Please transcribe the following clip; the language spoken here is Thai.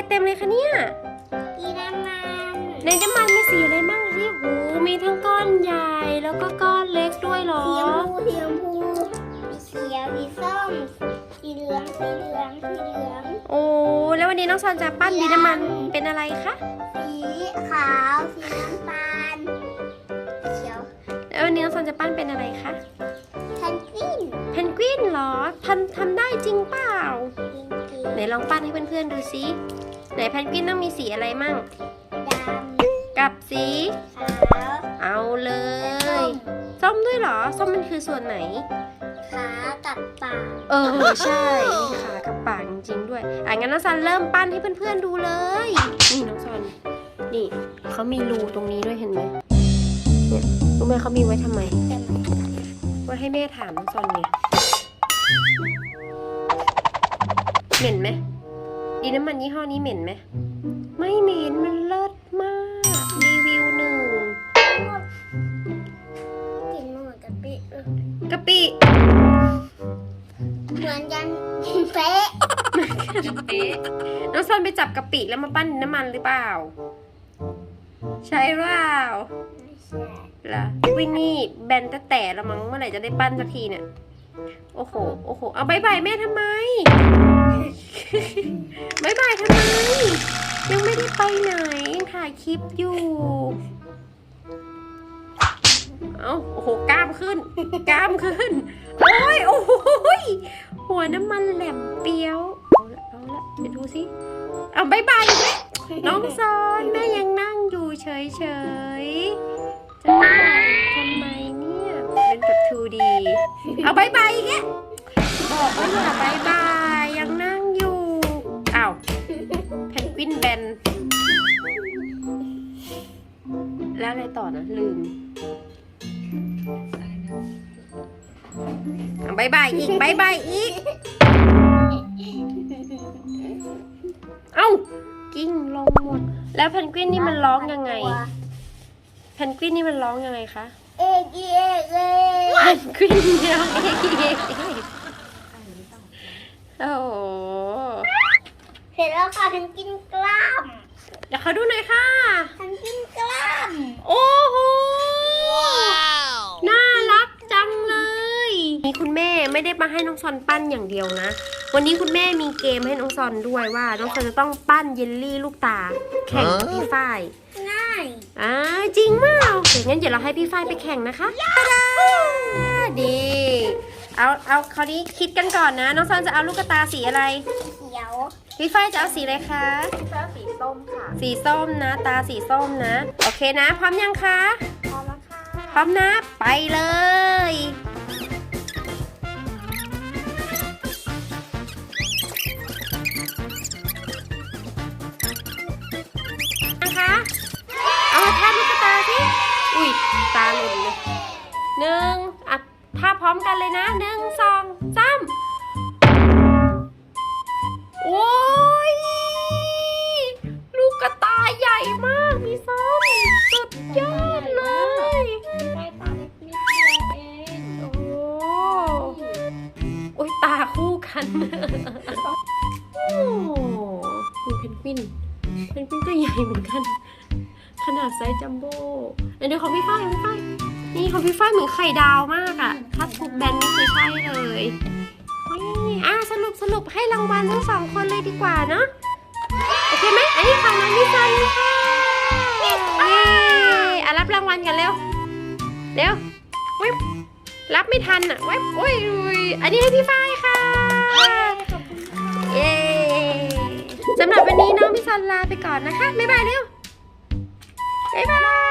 เลเต็มเลยคะเนี่ยสีน้ำมันในน้ำมันมีสีอะไรบ้างที่หูมีทั้งก้อนใหญ่แล้วก็ก้อนเล็กด้วยหรอ สีชมพูสีชมพูสีเขียวสีส้มสีเหลืองสีเหลืองสีเหลืองโอ้แล้ววันนี้น้องซอนจะปั้นดินน้ำมันเป็นอะไรคะสีขาวสีน้ำตาลเขียว แล้ววันนี้น้องซอนจะปั้นเป็นอะไรคะเพนกวินเพนกวินเหรอทำทำได้จริงเปล่าไหนลองปั้นให้เพื่อนๆดูซิ นเพนกวินต้องมีสีอะไรมั่งๆดกับสีำขาวเอาเลส้ยมส้มด้วยเหรอ ส้มมันคือส่วนไหน ขากับปาก เออใช่มีขากับปากจริงๆด้วยอะงั้นน้องซันเริ่มปั้นให้เพื่อนๆดูเลย นี่น้องซันนี่เขามีรูตรงนี้ด้วยเห็นไหมเนี่ยรู้ไหมเขามีไว้ทำไม ไว้ให้แม่ถามน้องซอนไงเหม็นไหม ดีน้ำมันยี่ห้อนี้เหม็นไหม ไม่เหม็นมันเลิศมาก รีวิวหนึ่งกลินเหมือนกะปิเออกะปิ เหมือนกันเป๊ะเอ๊ะน้องซอนไปจับกะปิแล้วมาปั้นน้ำมันหรือเปล่า ใช่เปล่าไม่ใช่เหรอวินนี่แบนแต่แต่ละมั้งเมื่อไหร่จะได้ปั้นสักทีเนี่ย โอ้โห โอ้โห เอาบายบายแม่ทำไมบายบายทำไม ยังไม่ได้ไปไหนถ่ายคลิปอยู่ เอาโอ้โหกล้ามขึ้น กล้ามขึ้น โอ้ยโอ้ยหัวน้ำมันแหลมเปียว เอาละเอาละเดี๋ยวดูสิเอาบายบายน้องซอนแม่ยังนั่งอยู่เฉยๆจะบายทำไมเนี่ย เป็นแบบ 2D เอาบายบายอีกแล้วบอกว่าอย่าบายบาย เพนกวินแบน แล้วอะไรต่อนะ ลืมเอาบายบายอีกบายบายอีก เอ้า กิ้งลงหมด แล้วเพนกวินนี่มันร้องยังไง เพนกวินนี่มันร้องยังไงคะ เอกเอกเลยเพนกวินเนี่ยโอ้โหเส ร็จแล้วค่ะฉันกินกล้ามเดี๋ยวเขาดูหน่อยค่ะ ฉันกินกล้าม โอ้โห น่ารักจังเลยนี่คุณแม่ไม่ได้มาให้น้องซอนปั้นอย่างเดียวนะ วันนี้คุณแม่มีเกมให้น้องซอนด้วยว่า น้องซอนจะต้องปั้นเยลลี่ลูกตา แข่งกับพี่ฝ้ายง่ายอ่าจริงมากเดี๋ยวงั้นเดี๋ยวเราให้พี่ฝ้ายไปแข่งนะคะตาดาดีเอาเอาคราวนี้คิดกันก่อนนะ น้องซอนจะเอาลูกตาสีอะไร เขียว พี่ฝ้ายจะเอาสีอะไรคะเสื้อสีส้มค่ะ สีส้มนะ ตาสีส้มนะ โอเคนะ พร้อมยังคะ พร้อมแล้วค่ะ พร้อมนะ ไปเลย นะคะ เอามาทาลูกตาสิ อุ้ย ตาหล่นเลยหนึ่งอะทาพร้อมกันเลยนะหนึ่งสองส โอ้ดูเพนกวิน เพนกวินก็ใหญ่เหมือนกัน ขนาดไซส์จัมโบ้เดี๋ยวของพี่ฝ้ายพี่ฝ้ายนี่ของพี่ฝ้ายเหมือนไข่ดาวมากอะถ้าทุกแบนนี่คือใช่เลยอะสรุปสรุปให้รางวัลทั้งสองคนเลยดีกว่าเนาะโอเคไหมอันนี้ของน้องพี่ซันค่ะเย้อะรับรางวัลกันเร็วเร็ววิบรับไม่ทันอะวิบอุ้ยอุ้ยอันนี้ให้พี่ฝ้ายค่ะ เย้สำหรับวันนี้น้องพี่ซันลาไปก่อนนะคะ บ๊ายบายเร็ว บ๊ายบาย